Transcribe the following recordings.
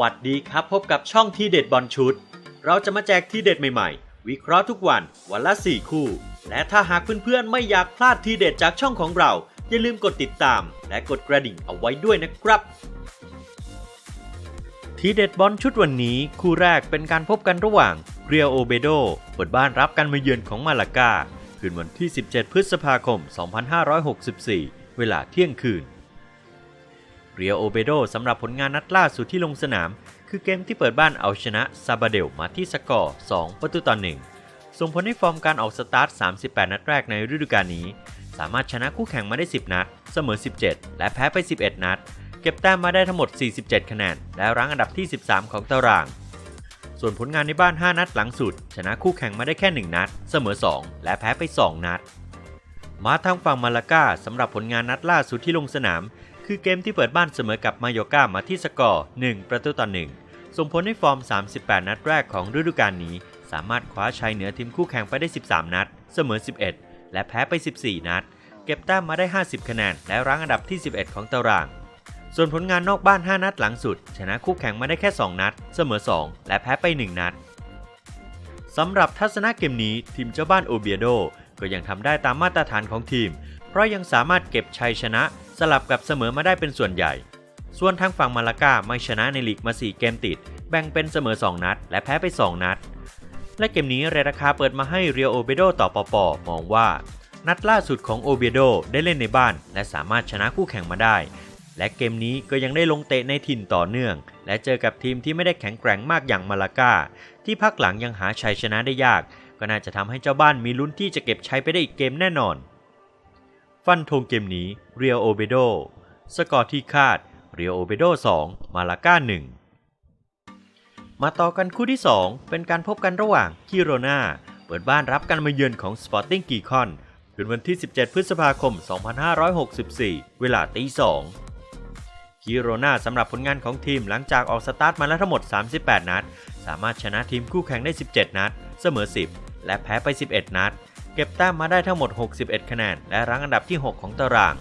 วัสดีครับ พบกับช่องที่เด็ดบอลชุด เราจะมาแจกที่เด็ดใหม่ๆ วิเคราะห์ทุกวันวันละ 4 คู่ และถ้าหากเพื่อนๆ ไม่อยากพลาดที่เด็ดจากช่องของเรา อย่าลืมกดติดตาม และกดกระดิ่งเอาไว้ด้วยนะครับ ทีเด็ดบอลชุดวันนี้ คู่แรกเป็นการพบกันระหว่างเรียโอเบโดเปิดบ้านรับการมาเยือนของมาลากาคืนวันที่ 17 พฤษภาคม 2564 เวลาเที่ยงคืน เรียโอเบโดสำหรับผลงานนัดล่าสุดที่ลงสนาม คือเกมที่เปิดบ้านเอาชนะซาบาเดลมาที่สกอร์ 2 ประตูต่อ 1 ส่งผลให้ฟอร์มการออกสตาร์ท 38 นัดแรกในฤดูกาลนี้ สามารถชนะคู่แข่งมาได้ 10 นัด เสมอ 17 และแพ้ไป 11 นัด เก็บแต้มมาได้ทั้งหมด 47 คะแนน และรั้งอันดับที่ 13 ของตาราง ส่วนผลงานในบ้าน 5 นัดหลังสุด ชนะคู่แข่งมาได้แค่ 1 นัด เสมอ 2 และแพ้ไป 2 นัดมาทางฝั่งมาลากาสำหรับผลงานนัดล่าสุดที่ลงสนาม คือเกมที่เปิดบ้านเสมอกับมาโยโกามาที่สกอร์ 1 ประตูต่อ 1 ส่งผลให้ฟอร์ม 38 นัดแรกของฤดูกาลนี้ สามารถคว้าชัยเหนือทีมคู่แข่งไปได้ 13 นัด เสมอ 11 และแพ้ไป 14 นัด เก็บแต้มมาได้ 50 คะแนน และรั้งอันดับที่ 11 ของตาราง ส่วนผลงานนอกบ้าน 5 นัดหลังสุด ชนะคู่แข่งมาได้แค่ 2 นัด เสมอ 2 และแพ้ไป 1 นัดสำหรับทัศนะเกมนี้ทีมเจ้าบ้านโอเบียโดก็ยังทำได้ตามมาตรฐานของทีม เพราะยังสามารถเก็บชัยชนะ สลับกับเสมอมาได้เป็นส่วนใหญ่ ส่วนทางฝั่งมาลากาไม่ชนะในลีกมา 4 เกมติด แบ่งเป็นเสมอ 2 นัด และแพ้ไป 2 นัด และเกมนี้เรราคาเปิดมาให้เรียโอเบโดต่อปอปอมองว่า นัดล่าสุดของโอเบโดได้เล่นในบ้าน และสามารถชนะคู่แข่งมาได้ และเกมนี้ก็ยังได้ลงเตะในถิ่นต่อเนื่อง และเจอกับทีมที่ไม่ได้แข็งแกร่งมากอย่างมาลากาที่พักหลังยังหาชัยชนะได้ยาก ก็น่าจะทำให้เจ้าบ้านมีลุ้นที่จะเก็บชัยไปได้อีกเกมแน่นอน ฟันธงเกมนี้เรียวโอเบโด สกอร์ที่คาดเรียวโอเบโด 2 มาลาก้า 1 มาต่อกันคู่ที่ 2 เป็นการพบกันระหว่างคิโรนาเปิดบ้านรับการมาเยือนของ Sporting g ีคอนคืนวันที่ 17 พฤษภาคม 2564 เวลาตี2คิโรนาสำหรับผลงานของทีมหลังจากออกสตาร์ทมาแล้วทั้งหมด 38 นัด สามารถชนะทีมคู่แข่งได้ 17 นัด เสมอ 10 และแพ้ไป 11 นัด เก็บแต้มมาได้ทั้งหมด 61 คะแนน และรั้งอันดับที่ 6 ของตาราง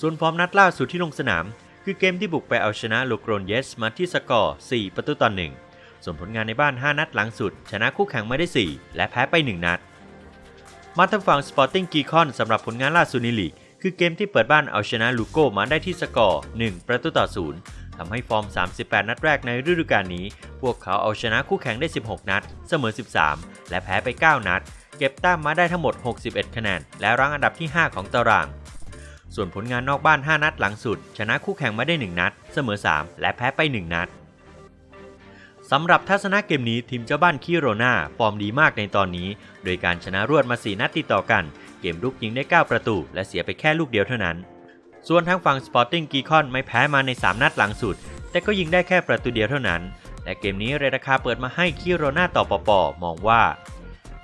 ส่วนฟอร์มนัดล่าสุดที่ลงสนาม คือเกมที่บุกไปเอาชนะลโกรนเยสมาที่สกอร์ 4 ประตูต่อ 1 ส่วนผลงานในบ้าน 5 นัดหลังสุด ชนะคู่แข่งมาได้ 4 และแพ้ไป 1 นัด มาทางฝั่ง Sporting g ีคอนสำหรับผลงานล่าสุดในลีก คือเกมที่เปิดบ้านเอาชนะลูโกมาได้ที่สกอร์ 1 ประตูต่อ 0ทำให้ฟอร์ม 38 นัดแรกในฤดูกาลนี้ พวกเขาเอาชนะคู่แข่งได้ 16 นัด เสมอ 13 และแพ้ไป 9 นัด เก็บแต้มมาได้ทั้งหมด 61 คะแนน และรั้งอันดับที่ 5 ของตาราง ส่วนผลงานนอกบ้าน 5 นัดหลังสุด ชนะคู่แข่งมาได้ 1 นัด เสมอ 3 และแพ้ไป 1 นัดสำหรับทัศนะเกมนี้ทีมเจ้าบ้านคิโรนาฟอร์มดีมากในตอนนี้ โดยการชนะรวดมา 4 นัดติดต่อกัน เกมรุกยิงได้ 9 ประตู และเสียไปแค่ลูกเดียวเท่านั้น ส่วนทางฝั่ง Sporting g ีคอนไม่แพ้มาใน 3 นัดหลังสุด แต่ก็ยิงได้แค่ประตูเดียวเท่านั้น และเกมนี้เรราคาเปิดมาให้คิโรนาต่อปอปอมองว่า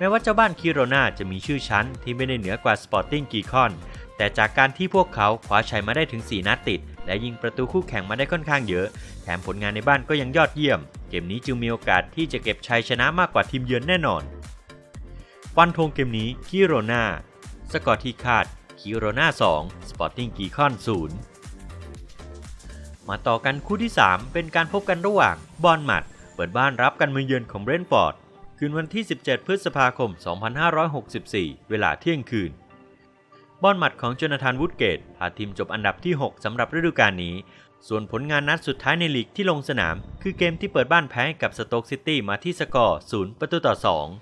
แม้ว่าเจ้าบ้านคิโรนาจะมีชื่อชั้นที่ไม่ได้เหนือกว่า Sporting g ีคอน แต่จากการที่พวกเขาคว้าชัยมาได้ถึง 4 นัดติด และยิงประตูคู่แข่งมาได้ค่อนข้างเยอะ แถมผลงานในบ้านก็ยังยอดเยี่ยม เกมนี้จึงมีโอกาสที่จะเก็บชัยชนะมากกว่าทีมเยือนแน่นอนฟันธงเกมนี้คิโรนาสกอร์ที่คาดคิโรนา2 Sporting g ีคอน0มาต่อกันคู่ที่ 3 เป็นการพบกันระหว่างบอลมัดเปิดบ้านรับกันมาเยือนของเบรนท์ฟอร์ด คืนวันที่ 17 พฤษภาคม 2564 เวลาเที่ยงคืน บอลหมัดของจนาธานวูดเกตพาทีมจบอันดับที่ 6 สำหรับฤดูกาลนี้ ส่วนผลงานนัดสุดท้ายในลีกที่ลงสนาม คือเกมที่เปิดบ้านแพ้กับสโต๊กซิตี้มาที่สกอร์ 0 ประตูต่อ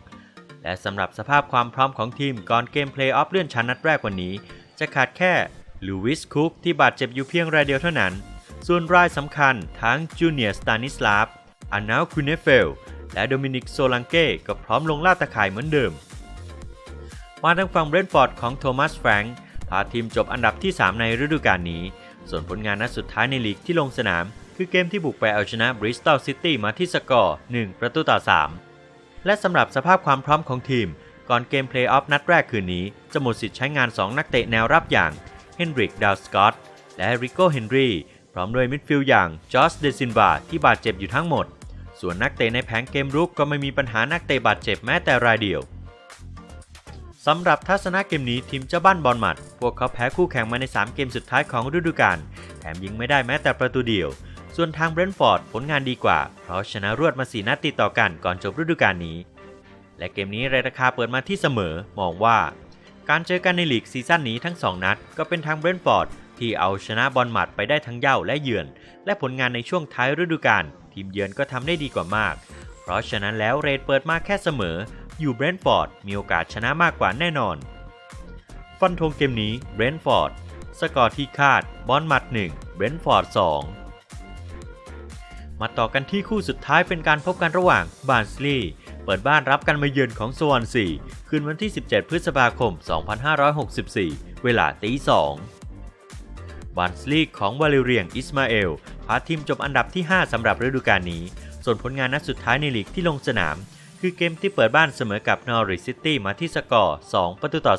2 และสำหรับสภาพความพร้อมของทีมก่อนเกมเพลย์ออฟเลื่อนชั้นนัดแรกวันนี้ จะขาดแค่ลูวิสคุกที่บาดเจ็บอยู่เพียงรายเดียวเท่านั้น ส่วนรายสำคัญทั้งจูเนียร์สตานิสลาฟอานาลคูเนเฟล และโดมินิกโซลังเก้ก็พร้อมลงล่าตะข่ายเหมือนเดิม มาทางฝั่งเบรนท์ฟอร์ดของโทมัสแฟรงค์พาทีมจบอันดับที่ 3 ในฤดูกาลนี้ ส่วนผลงานนัดสุดท้ายในลีกที่ลงสนาม คือเกมที่บุกไปเอาชนะบริสตัลซิตี้มาที่สกอร์ 1 ประตูต่อ 3 และสำหรับสภาพความพร้อมของทีม ก่อนเกมเพลย์ออฟนัดแรกคืนนี้ จะหมดสิทธิ์ใช้งาน 2 นักเตะแนวรับอย่างเฮนริกดาวสกอตและริโก้เฮนรีพร้อมด้วยมิดฟิลด์อย่างจอร์จเดซินบาที่บาดเจ็บอยู่ทั้งหมด ส่วนนักเตะในแผงเกมรุกก็ไม่มีปัญหานักเตะบาดเจ็บแม้แต่รายเดียวสำหรับทัศนะเกมนี้ทีมเจ้าบ้านบอลหมัด พวกเขาแพ้คู่แข่งมาใน 3 เกมสุดท้ายของฤดูกาลแถมยิงไม่ได้แม้แต่ประตูเดียว ส่วนทางเบรนท์ฟอร์ดผลงานดีกว่า เพราะชนะรวดมาสีนัดติดต่อกันก่อนจบฤดูกาลนี้ และเกมนี้เรราคาเปิดมาที่เสมอมองว่า การเจอกันในลีกซีซั่นนี้ทั้ง 2 นัด ก็เป็นทางเบรนท์ฟอร์ด ที่เอาชนะบอลหมัดไปได้ทั้งเย่าและเยือน และผลงานในช่วงท้ายฤดูกาลทีมเยือนก็ทำได้ดีกว่ามาก เพราะฉะนั้นแล้วเรดเปิดมาแค่เสมอ อยู่เบรนท์ฟอร์ดมีโอกาสชนะมากกว่าแน่นอน ฟันธงเกมนี้เบรนท์ฟอร์ดสกอร์ที่คาดบอลหมัด1เบรนท์ฟอร์ด2มาต่อกันที่คู่สุดท้ายเป็นการพบกันระหว่างบาร์นสลีย์เปิดบ้านรับกันมาเยือนของสวอนซีคืนวันที่ 17 พฤษภาคม 2564 เวลาตี2 บานสลีย์ของวาเลเรียงอิสมาเอลพาทีมจบอันดับที่ 5 สำหรับฤดูกาลนี้ ส่วนผลงานนัดสุดท้ายในลีกที่ลงสนาม คือเกมที่เปิดบ้านเสมอกับนอริสซิตี้มาที่สกอร์ 2 ประตูต่อ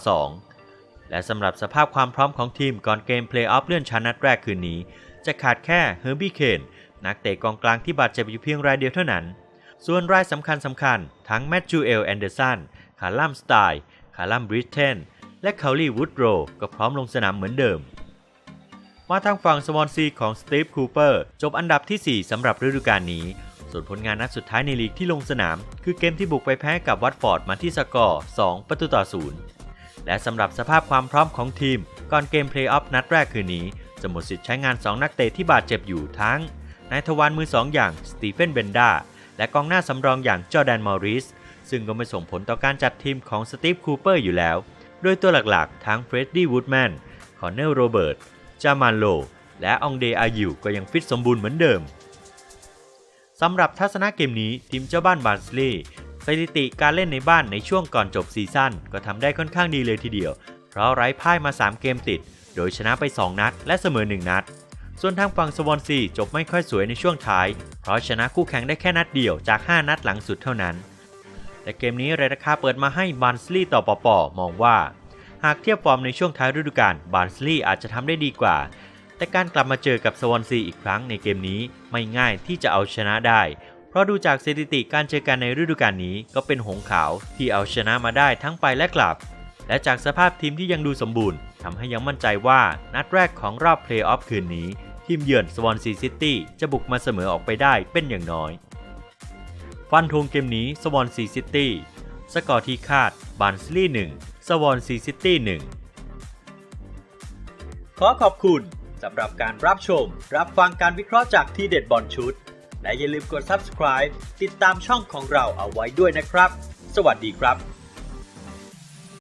2 และสำหรับสภาพความพร้อมของทีมก่อนเกมเพลย์ออฟเลื่อนชั้นนัดแรกคืนนี้ จะขาดแค่เฮอร์บี้เคนนักเตะกองกลางที่บาดเจ็บอยู่เพียงรายเดียวเท่านั้น ส่วนรายสำคัญสำคัญทั้งแมตจูเอลแอนเดอร์สันคาร์ลัมสไตล์คาร์ลัมบริเทนและคาลีวูดโรก็พร้อมลงสนามเหมือนเดิม มาทางฝั่งสวอนซีของสตีฟคูเปอร์จบอันดับที่ 4สำหรับฤดูกาลนี้ ส่วนผลงานนัดสุดท้ายในลีกที่ลงสนาม คือเกมที่บุกไปแพ้กับวัตฟอร์ดมาที่สกอร์ 2 ประตูต่อ 0 และสำหรับสภาพความพร้อมของทีม ก่อนเกมเพลย์ออฟนัดแรกคืนนี้ จะหมดสิทธิ์ใช้งาน 2 นักเตะที่บาดเจ็บอยู่ทั้งนายทวารมือ 2 อย่างสตีเฟนเบนดาและกองหน้าสำรองอย่างจอแดนมอริสซึ่งก็ไม่ส่งผลต่อการจัดทีมของสตีฟคูเปอร์อยู่แล้ว โดยตัวหลักๆ ทั้งเฟรดดี้วูดแมน คอนเนลโรเบิร์ต จามานโล และองเดอายูก็ยังฟิตสมบูรณ์เหมือนเดิมสำหรับทัศนะเกมนี้ทีมเจ้าบ้านบาร์นสลีย์สถิติการเล่นในบ้านในช่วงก่อนจบซีซั่นก็ทำได้ค่อนข้างดีเลยทีเดียว เพราะไร้พ่ายมา 3 เกมติด โดยชนะไป 2 นัด และเสมอ 1 นัด ส่วนทางฝั่งสวอนซีจบไม่ค่อยสวยในช่วงท้าย เพราะชนะคู่แข่งได้แค่นัดเดียวจาก 5 นัดหลังสุดเท่านั้น แต่เกมนี้เรราคาเปิดมาให้บาร์นสลีย์ต่อปอปอมองว่า หากเทียบฟอร์มในช่วงท้ายฤดูกาลบาร์นสลีย์อาจจะทำได้ดีกว่า แต่การกลับมาเจอกับสวอนซีอีกครั้งในเกมนี้ไม่ง่ายที่จะเอาชนะได้ เพราะดูจากสถิติการเจอกันในฤดูกาลนี้ก็เป็นหงส์ขาวที่เอาชนะมาได้ทั้งไปและกลับ และจากสภาพทีมที่ยังดูสมบูรณ์ทำให้ยังมั่นใจว่านัดแรกของรอบเพลย์ออฟคืนนี้ ทีมเยือนสวอนซีซิตี้จะบุกมาเสมอออกไปได้เป็นอย่างน้อยฟันธงเกมนี้สวอนซีซิตี้สกอร์ที่คาดบาร์นสลีย์1 สวอนซีซิตี้หนึ่งขอขอบคุณสำหรับการรับชม รับฟังการวิเคราะห์จากทีเด็ดบอลชุด และอย่าลืมกด subscribe ติดตามช่องของเราเอาไว้ด้วยนะครับ สวัสดีครับ